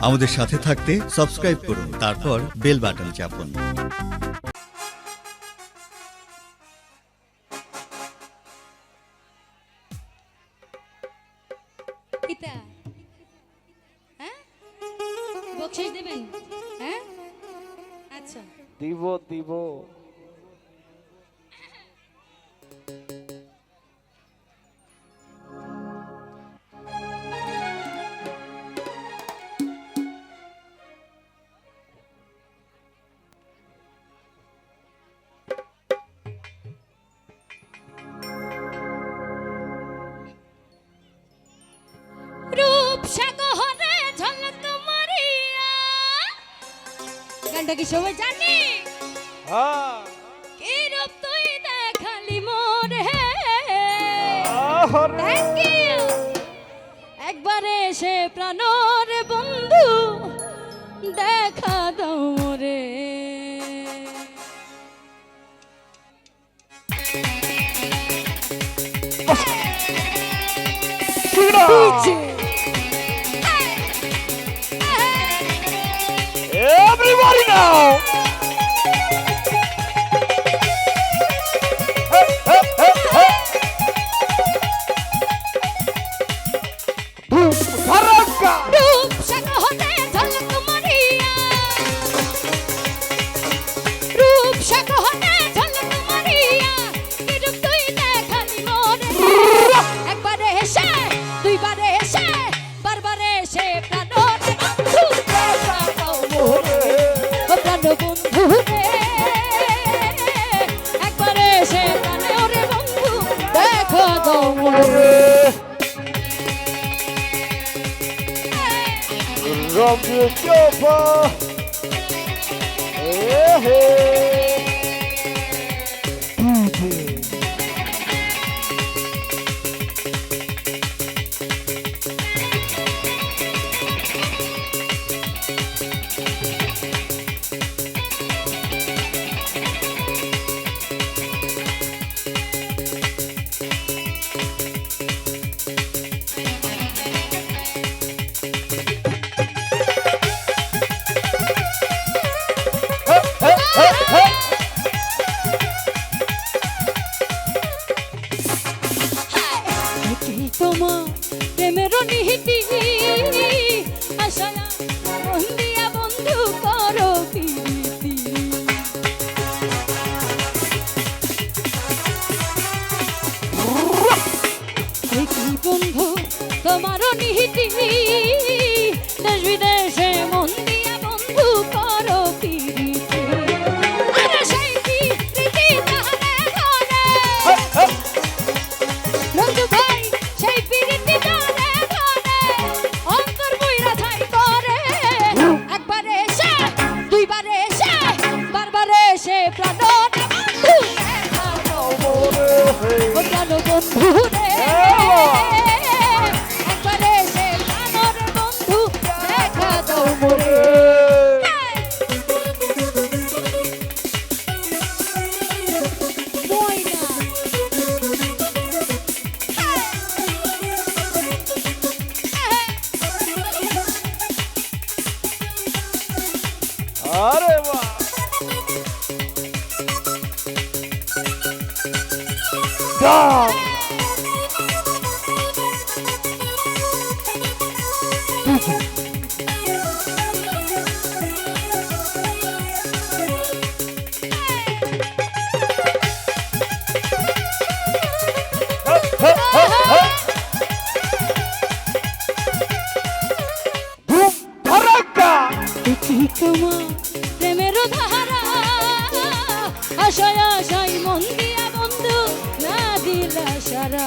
আমাদের সাথে থাকতে সাবস্ক্রাইব করুন তারপর বেল বাটন চাপুন। দিব দিব। গানটা কি সবাই জানি? কি রূপ তুই দেখালি মোর হে? থ্যাংক ইউ একবারে সে প্রাণর বন্ধু। povo! দিয়েছে প্রেমের ধারা। আশায় আশায় মন দিয়া বন্ধু না দিলা সারা।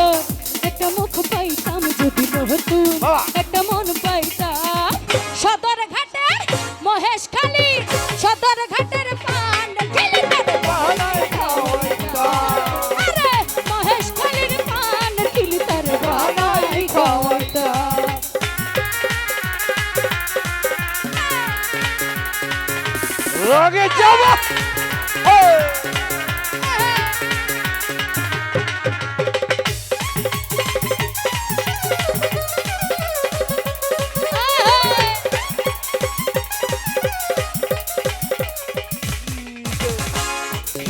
নিয়ে যাব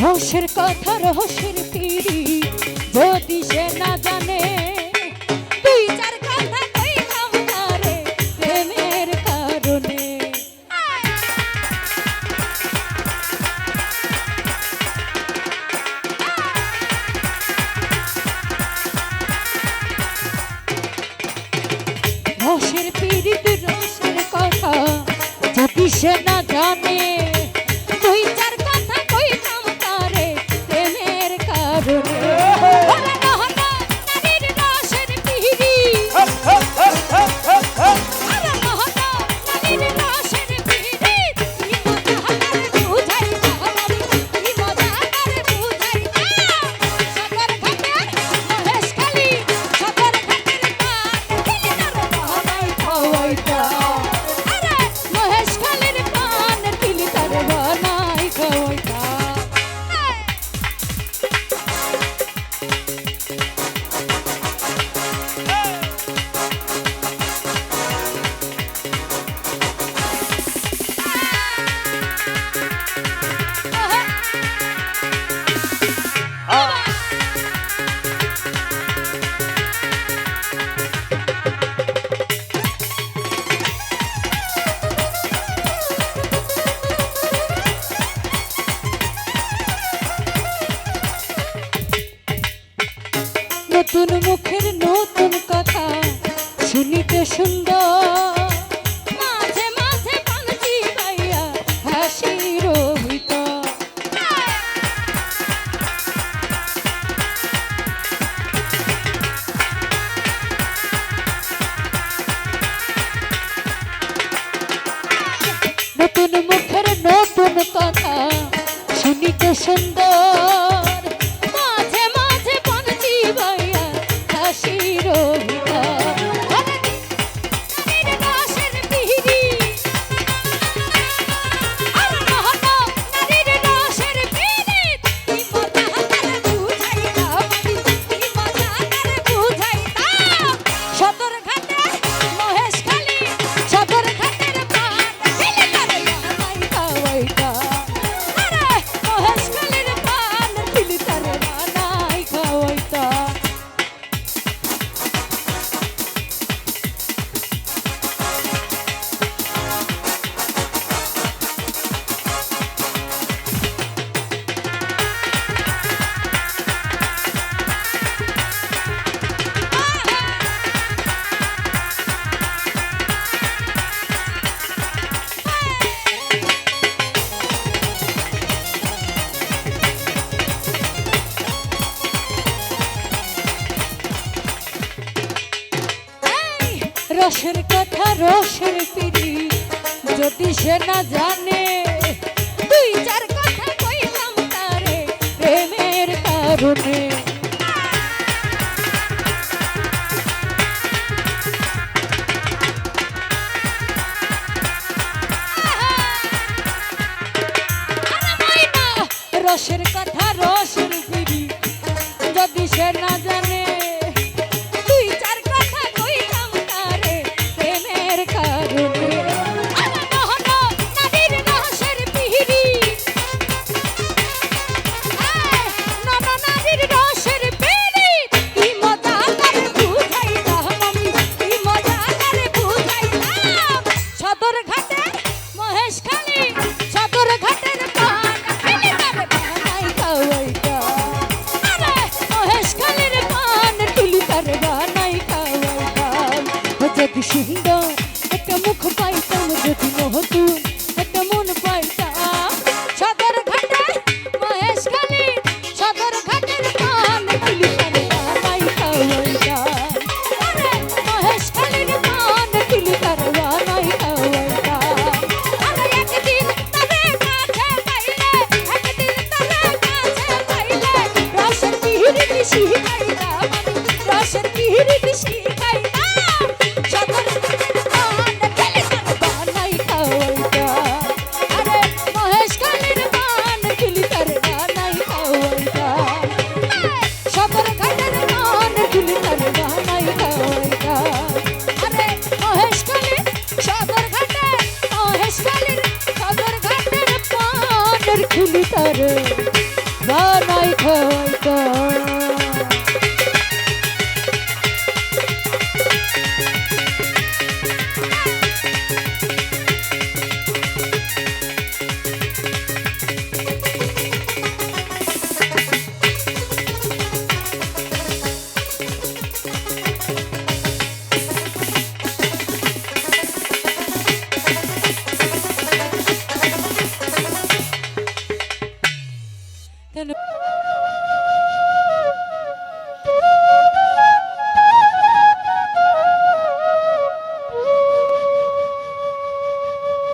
রহস্যের কথা রহস্যের তিরি যদি সে না জানে তুই Trên couldn't রসের পিড়ি, যদি সে না জানে, দুই চার কথা কইলাম তারে, প্রেমের কারণে। রসের কথা রসের পিড়ি, যদি সে না জানে সুন্দর একটা মুখ পাইতাম যদি মহতুন একটা মন পাইতাম সদর ঘাটে মহেশ খালি সদর ঘাটের পান পিলিতারে বানাইতাম মহেশ খালির পান পিলিতারে বানাইতাম She ফুলি তারে বানাই খাই।